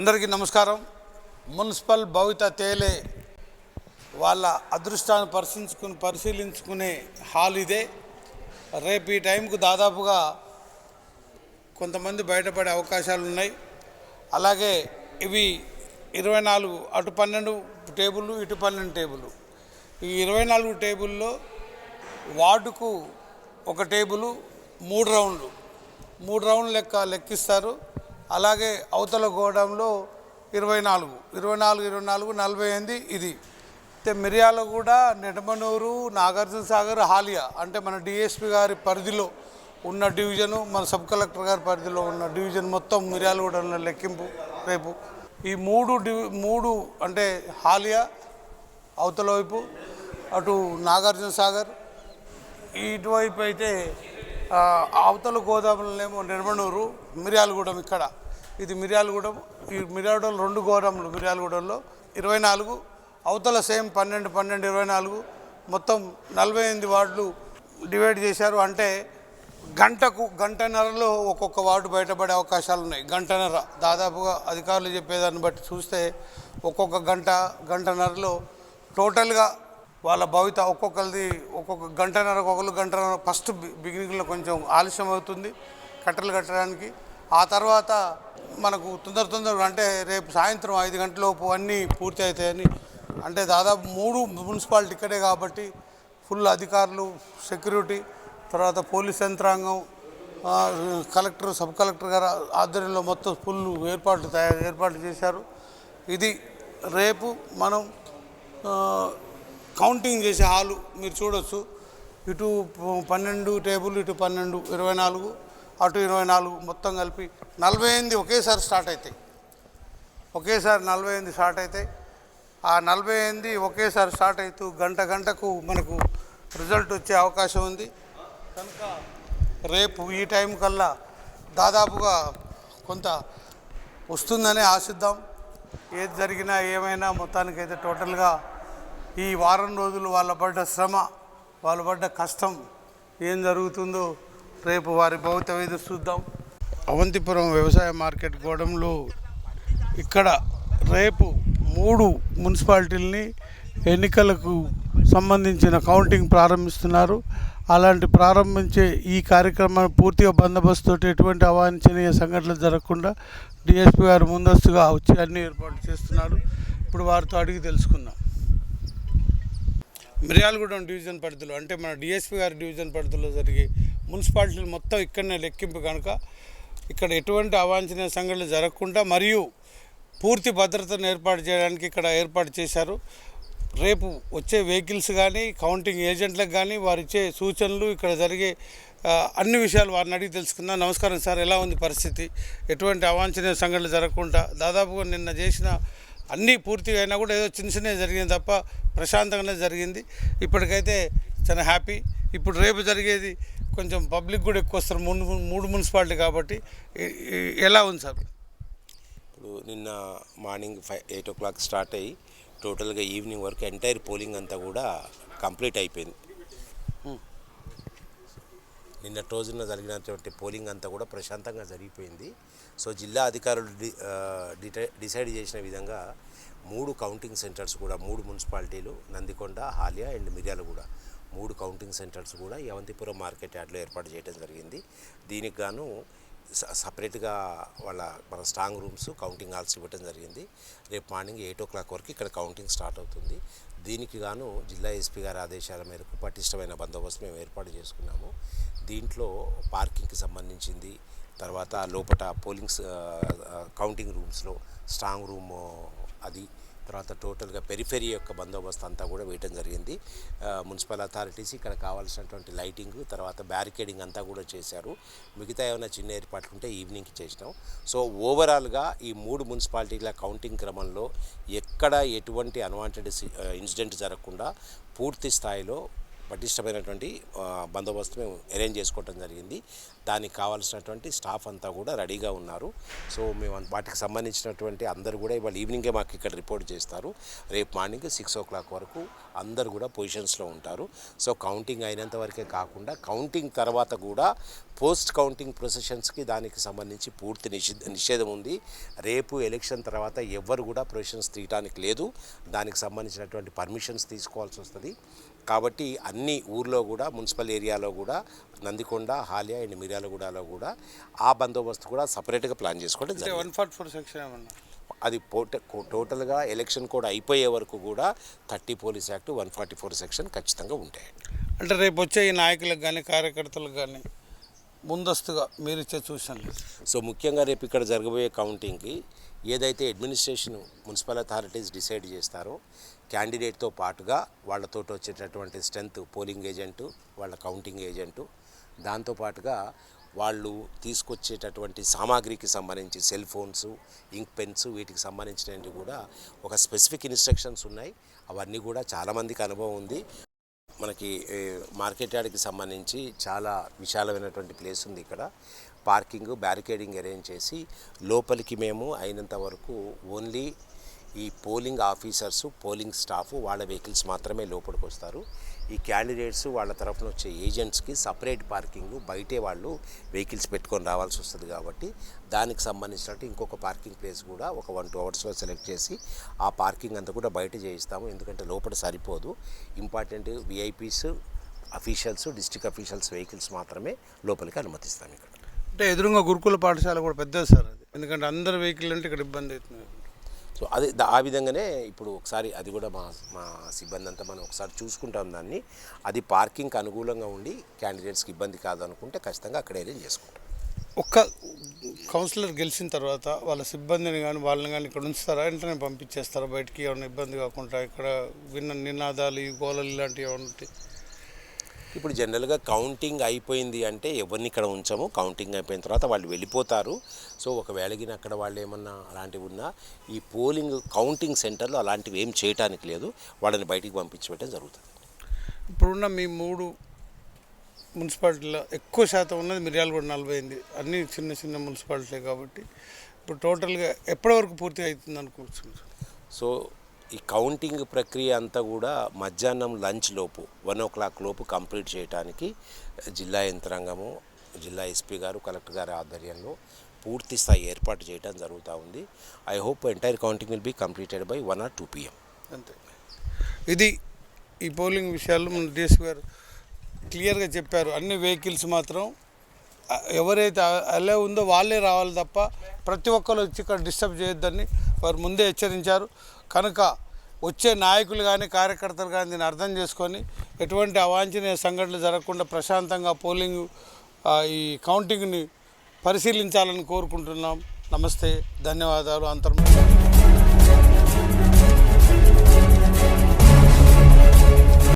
అందరికీ నమస్కారం. మున్సిపల్ భవిత తేలే వాళ్ళ అదృష్టాన్ని పరిశీలించుకుని పరిశీలించుకునే హాల్ ఇదే. రేపు ఈ టైంకు దాదాపుగా కొంతమంది బయటపడే అవకాశాలు ఉన్నాయి. అలాగే ఇవి ఇరవై నాలుగు అటు పన్నెండు టేబుల్ ఇటు పన్నెండు టేబుల్ ఈ ఇరవై నాలుగు టేబుల్లో వార్డుకు ఒక టేబుల్ మూడు రౌండ్లు. మూడు రౌండ్లు లెక్క లెక్కిస్తారు. అలాగే అవతల గోడంలో ఇరవై నాలుగు. ఇరవై నాలుగు ఇరవై నాలుగు నలభై ఎనిమిది ఇది. అయితే మిర్యాల కూడా నెడమనూరు నాగార్జున సాగర్ హాలియా అంటే మన డిఎస్పి గారి పరిధిలో ఉన్న డివిజను మన సబ్ కలెక్టర్ గారి పరిధిలో ఉన్న డివిజన్ మొత్తం మిర్యాలగూడలో లెక్కింపు రేపు. ఈ మూడు డివి మూడు అంటే హాలియా అవతల వైపు అటు నాగార్జున సాగర్ ఇటువైపు అయితే అవతల గోదాములనేమో నిర్మణూరు మిర్యాలగూడెం ఇక్కడ. ఇది మిర్యాలగూడెం ఈ మిర్యాలగూడెం రెండు గోదాములు మిర్యాలగూడెంలో. ఇరవై నాలుగు అవతల సేమ్ పన్నెండు పన్నెండు ఇరవై నాలుగు మొత్తం నలభై ఎనిమిది వార్డులు డివైడ్ చేశారు. అంటే గంటకు గంటన్నరలో ఒక్కొక్క వార్డు బయటపడే అవకాశాలు ఉన్నాయి. గంటన్నర. దాదాపుగా అధికారులు చెప్పేదాన్ని బట్టి చూస్తే ఒక్కొక్క గంట గంటన్నరలో టోటల్గా వాళ్ళ భవిత ఒక్కొక్కరిది ఒక్కొక్క గంటన్నర ఒకళ్ళు గంటన్నర ఫస్ట్ బిగినింగ్లో కొంచెం ఆలస్యం అవుతుంది కట్టెలు కట్టడానికి. ఆ తర్వాత మనకు తొందర తొందరగా అంటే రేపు సాయంత్రం ఐదు గంటలలోపు అన్నీ పూర్తి అవుతాయని. అంటే దాదాపు మూడు మున్సిపాలిటీ ఇక్కడే కాబట్టి ఫుల్ అధికారులు సెక్యూరిటీ తర్వాత పోలీస్ యంత్రాంగం కలెక్టర్ సబ్ కలెక్టర్ గారు ఆధ్వర్యంలో మొత్తం ఫుల్ ఏర్పాట్లు తయారు ఏర్పాట్లు చేశారు. ఇది రేపు మనం కౌంటింగ్ చేసే హాలు మీరు చూడొచ్చు. ఇటు ప- పన్నెండు టేబుల్ ఇటు పన్నెండు ఇరవై నాలుగు అటు ఇరవై నాలుగు మొత్తం కలిపి నలభై ఎనిమిది ఒకేసారి స్టార్ట్ అవుతాయి ఒకేసారి నలభై ఎనిమిది స్టార్ట్ అవుతాయి ఆ నలభై ఎనిమిది ఒకేసారి స్టార్ట్ అవుతూ గంట గంటకు మనకు రిజల్ట్ వచ్చే అవకాశం ఉంది. కనుక రేపు ఈ టైం కల్లా దాదాపుగా కొంత వస్తుందనే ఆశిద్దాం. ఏది జరిగినా ఏమైనా మొత్తానికైతే టోటల్గా ఈ వారం రోజులు వాళ్ళ పడ్డ శ్రమ వాళ్ళ పడ్డ కష్టం ఏం జరుగుతుందో రేపు వారి భవితం ఎదురు చూద్దాం. అవంతిపురం వ్యవసాయ మార్కెట్ గోడంలో ఇక్కడ రేపు మూడు మున్సిపాలిటీలని ఎన్నికలకు సంబంధించిన కౌంటింగ్ ప్రారంభిస్తున్నారు. అలాంటి ప్రారంభించే ఈ కార్యక్రమాన్ని పూర్తిగా బందోబస్తుతో ఎటువంటి అవాంఛనీయ సంఘటనలు జరగకుండా డిఎస్పీ గారు ముందస్తుగా వచ్చి అన్ని ఏర్పాట్లు చేస్తున్నారు. ఇప్పుడు వారితో అడిగి తెలుసుకుందాం. మిర్యాలగూడెం డివిజన్ పరిధిలో అంటే మన డిఎస్పీ గారి డివిజన్ పరిధిలో జరిగే మున్సిపాలిటీలు మొత్తం ఇక్కడనే లెక్కింపు కనుక ఇక్కడ ఎటువంటి అవాంఛనీయ సంఘటనలు జరగకుండా మరియు పూర్తి భద్రతను ఏర్పాటు చేయడానికి ఇక్కడ ఏర్పాటు చేశారు. రేపు వచ్చే వెహికల్స్ కానీ కౌంటింగ్ ఏజెంట్లకు కానీ వారు ఇచ్చే సూచనలు ఇక్కడ జరిగే అన్ని విషయాలు వారిని అడిగి తెలుసుకుందాం. నమస్కారం సార్. ఎలా ఉంది పరిస్థితి? ఎటువంటి అవాంఛనీయ సంఘటనలు జరగకుండా దాదాపుగా నిన్న చేసిన అన్నీ పూర్తిగా అయినా కూడా ఏదో చిన్న చిన్న జరిగింది తప్ప ప్రశాంతంగానే జరిగింది. ఇప్పటికైతే చాలా హ్యాపీ. ఇప్పుడు రేపు జరిగేది కొంచెం పబ్లిక్ కూడా ఎక్కువ వస్తారు. మూడు మూడు మున్సిపాలిటీ కాబట్టి ఎలా ఉంది సార్? ఇప్పుడు నిన్న morning five eight o'clock start అయ్యి టోటల్గా ఈవినింగ్ వరకు ఎంటైర్ పోలింగ్ అంతా కూడా కంప్లీట్ అయిపోయింది. నిన్నటి రోజున జరిగినటువంటి పోలింగ్ అంతా కూడా ప్రశాంతంగా జరిగిపోయింది. సో జిల్లా అధికారులు డి డిటై- డిసైడ్ చేసిన విధంగా మూడు కౌంటింగ్ సెంటర్స్ కూడా మూడు మున్సిపాలిటీలు నందికొండ హాలియా అండ్ మిర్యాలగూడ మూడు కౌంటింగ్ సెంటర్స్ కూడా యవంతిపురం మార్కెట్ యార్డ్లో ఏర్పాటు చేయడం జరిగింది. దీనికి గాను సపరేట్గా వాళ్ళ మన స్ట్రాంగ్ రూమ్స్ కౌంటింగ్ హాల్స్ ఇవ్వడం జరిగింది. రేపు మార్నింగ్ ఎయిట్ ఓ క్లాక్ వరకు ఇక్కడ కౌంటింగ్ స్టార్ట్ అవుతుంది. దీనికి గాను జిల్లా ఎస్పీ గారి ఆదేశాల మేరకు పటిష్టమైన బందోబస్తు మేము ఏర్పాటు చేసుకున్నాము. దీంట్లో పార్కింగ్కి సంబంధించింది తర్వాత లోపల పోలింగ్స్ కౌంటింగ్ రూమ్స్లో స్ట్రాంగ్ రూమ్ అది తర్వాత టోటల్గా పెరిఫెరీ యొక్క బందోబస్తు అంతా కూడా వేయటం జరిగింది. మున్సిపల్ అథారిటీస్ ఇక్కడ కావాల్సినటువంటి లైటింగ్ తర్వాత బ్యారికేడింగ్ అంతా కూడా చేశారు. మిగతా ఏమైనా చిన్న ఏర్పాట్లు ఉంటే ఈవినింగ్కి చేసినాం. సో ఓవరాల్గా ఈ మూడు మున్సిపాలిటీల కౌంటింగ్ క్రమంలో ఎక్కడ ఎటువంటి అన్వాంటెడ్ ఇన్సిడెంట్ జరగకుండా పూర్తి స్థాయిలో పటిష్టమైనటువంటి బందోబస్తు మేము అరేంజ్ చేసుకోవటం జరిగింది. దానికి కావాల్సినటువంటి స్టాఫ్ అంతా కూడా రెడీగా ఉన్నారు. సో మేము వాటికి సంబంధించినటువంటి అందరూ కూడా ఇవాళ ఈవినింగే మాకు ఇక్కడ రిపోర్ట్ చేస్తారు. రేపు మార్నింగ్ సిక్స్ ఓ క్లాక్ వరకు అందరు కూడా పొజిషన్స్లో ఉంటారు. సో కౌంటింగ్ అయినంత వరకే కాకుండా కౌంటింగ్ తర్వాత కూడా పోస్ట్ కౌంటింగ్ ప్రొసెషన్స్కి దానికి సంబంధించి పూర్తి నిషేధ నిషేధం ఉంది. రేపు ఎలక్షన్ తర్వాత ఎవ్వరు కూడా ప్రొసెషన్స్ తీయడానికి లేదు. దానికి సంబంధించినటువంటి పర్మిషన్స్ తీసుకోవాల్సి వస్తుంది. కాబట్టి అన్ని ఊర్లో కూడా మున్సిపల్ ఏరియాలో కూడా నందికొండ హాలియా అండ్ మిర్యాలగూడలో కూడా ఆ బందోబస్తు కూడా సపరేట్గా ప్లాన్ చేసుకోవడం వన్ ఫార్టీ ఫోర్ సెక్షన్ అది టోటల్గా ఎలక్షన్ కోడ్ అయిపోయే వరకు కూడా thirty police act one forty four section ఖచ్చితంగా ఉంటాయి. అంటే రేపు వచ్చే ఈ నాయకులకు కానీ కార్యకర్తలకు కానీ ముందస్తుగా మీరు ఇచ్చే సూచనలు సో ముఖ్యంగా రేపు ఇక్కడ జరగబోయే కౌంటింగ్కి ఏదైతే అడ్మినిస్ట్రేషన్ మున్సిపల్ అథారిటీస్ డిసైడ్ చేస్తారో క్యాండిడేట్తో పాటుగా వాళ్ళతో వచ్చేటటువంటి స్ట్రెంత్ పోలింగ్ ఏజెంటు వాళ్ళ కౌంటింగ్ ఏజెంటు దాంతోపాటుగా వాళ్ళు తీసుకొచ్చేటటువంటి సామాగ్రికి సంబంధించి సెల్ ఫోన్స్ ఇంక్ పెన్స్ వీటికి సంబంధించినవి కూడా ఒక స్పెసిఫిక్ ఇన్స్ట్రక్షన్స్ ఉన్నాయి. అవన్నీ కూడా చాలామందికి అనుభవం ఉంది. మనకి మార్కెట్ యార్డ్కి సంబంధించి చాలా విశాలమైనటువంటి ప్లేస్ ఉంది ఇక్కడ. పార్కింగ్ బ్యారికేడింగ్ అరేంజ్ చేసి లోపలికి మేము అయినంత వరకు ఓన్లీ ఈ పోలింగ్ ఆఫీసర్స్ పోలింగ్ స్టాఫ్ వాళ్ళ వెహికల్స్ మాత్రమే లోపలికి వస్తారు. ఈ క్యాండిడేట్స్ వాళ్ళ తరఫున వచ్చే ఏజెంట్స్కి సపరేట్ పార్కింగ్ బయటే వాళ్ళు వెహికల్స్ పెట్టుకొని రావాల్సి వస్తుంది కాబట్టి దానికి సంబంధించినట్టు ఇంకొక పార్కింగ్ ప్లేస్ కూడా ఒక వన్ టూ అవర్స్లో సెలెక్ట్ చేసి ఆ పార్కింగ్ అంతా కూడా బయట చేయిస్తాము. ఎందుకంటే లోపల సరిపోదు. Important VIPs officials district officials vehicles మాత్రమే లోపలికి అనుమతిస్తాం ఇక్కడ. అంటే ఎదురుగా గురుకుల పాఠశాల కూడా పెద్దది సార్ ఎందుకంటే అందరు వెహికల్ అంటే ఇక్కడ ఇబ్బంది అవుతుంది. సో అది ఆ విధంగానే ఇప్పుడు ఒకసారి అది కూడా మా మా సిబ్బంది అంతా మనం ఒకసారి చూసుకుంటాం దాన్ని. అది పార్కింగ్కి అనుకూలంగా ఉండి క్యాండిడేట్స్కి ఇబ్బంది కాదు అనుకుంటే ఖచ్చితంగా అక్కడ అరేంజ్ చేసుకుంటాం. ఒక్క కౌన్సిలర్ గెలిచిన తర్వాత వాళ్ళ సిబ్బందిని కానీ వాళ్ళని కానీ ఇక్కడ ఉంచుతారా? వెంటనే పంపించేస్తారా బయటికి? ఏమైనా ఇబ్బంది కాకుండా ఇక్కడ విన్న నినాదాలు ఈ గోళలు ఇలాంటివి ఏమైనా ఉంటాయి ఇప్పుడు జనరల్గా కౌంటింగ్ అయిపోయింది అంటే ఎవరిని ఇక్కడ ఉంచాము. కౌంటింగ్ అయిపోయిన తర్వాత వాళ్ళు వెళ్ళిపోతారు. సో ఒకవేళ అక్కడ వాళ్ళు ఏమన్నా అలాంటివి ఉన్నా ఈ పోలింగ్ కౌంటింగ్ సెంటర్లో అలాంటివి ఏం చేయటానికి లేదు. వాళ్ళని బయటికి పంపించబెట్టడం జరుగుతుంది. ఇప్పుడున్న మీ మూడు మున్సిపాలిటీలో ఎక్కువ శాతం ఉన్నది మిర్యాల కూడా నలభై ఎనిమిది. అన్ని చిన్న చిన్న మున్సిపాలిటీ కాబట్టి ఇప్పుడు టోటల్గా ఎప్పటి వరకు పూర్తి అవుతుంది అనుకుంటున్నారు సో ఈ కౌంటింగ్ ప్రక్రియ అంతా కూడా మధ్యాహ్నం లంచ్ లోపు వన్ ఓ క్లాక్ లోపు కంప్లీట్ చేయడానికి జిల్లా యంత్రాంగము జిల్లా ఎస్పీ గారు కలెక్టర్ గారి ఆధ్వర్యంలో పూర్తి స్థాయి ఏర్పాటు చేయడం జరుగుతూ ఉంది. I hope entire counting will be completed by one or two PM. అంతే. ఇది ఈ పోలింగ్ విషయాల్లో మన డిఎస్పీ గారు క్లియర్గా చెప్పారు. అన్ని వెహికల్స్ మాత్రం ఎవరైతే అలా ఉందో వాళ్ళే రావాలి తప్ప ప్రతి ఒక్కరు వచ్చి ఇక్కడ డిస్టర్బ్ చేయొద్దని వారు ముందే హెచ్చరించారు. కనుక వచ్చే నాయకులు కానీ కార్యకర్తలు కానీ దీన్ని అర్థం చేసుకొని ఎటువంటి అవాంఛనీయ సంఘటనలు జరగకుండా ప్రశాంతంగా పోలింగ్ ఈ కౌంటింగ్ని పరిశీలించాలని కోరుకుంటున్నాం. నమస్తే. ధన్యవాదాలు. అంతర్మ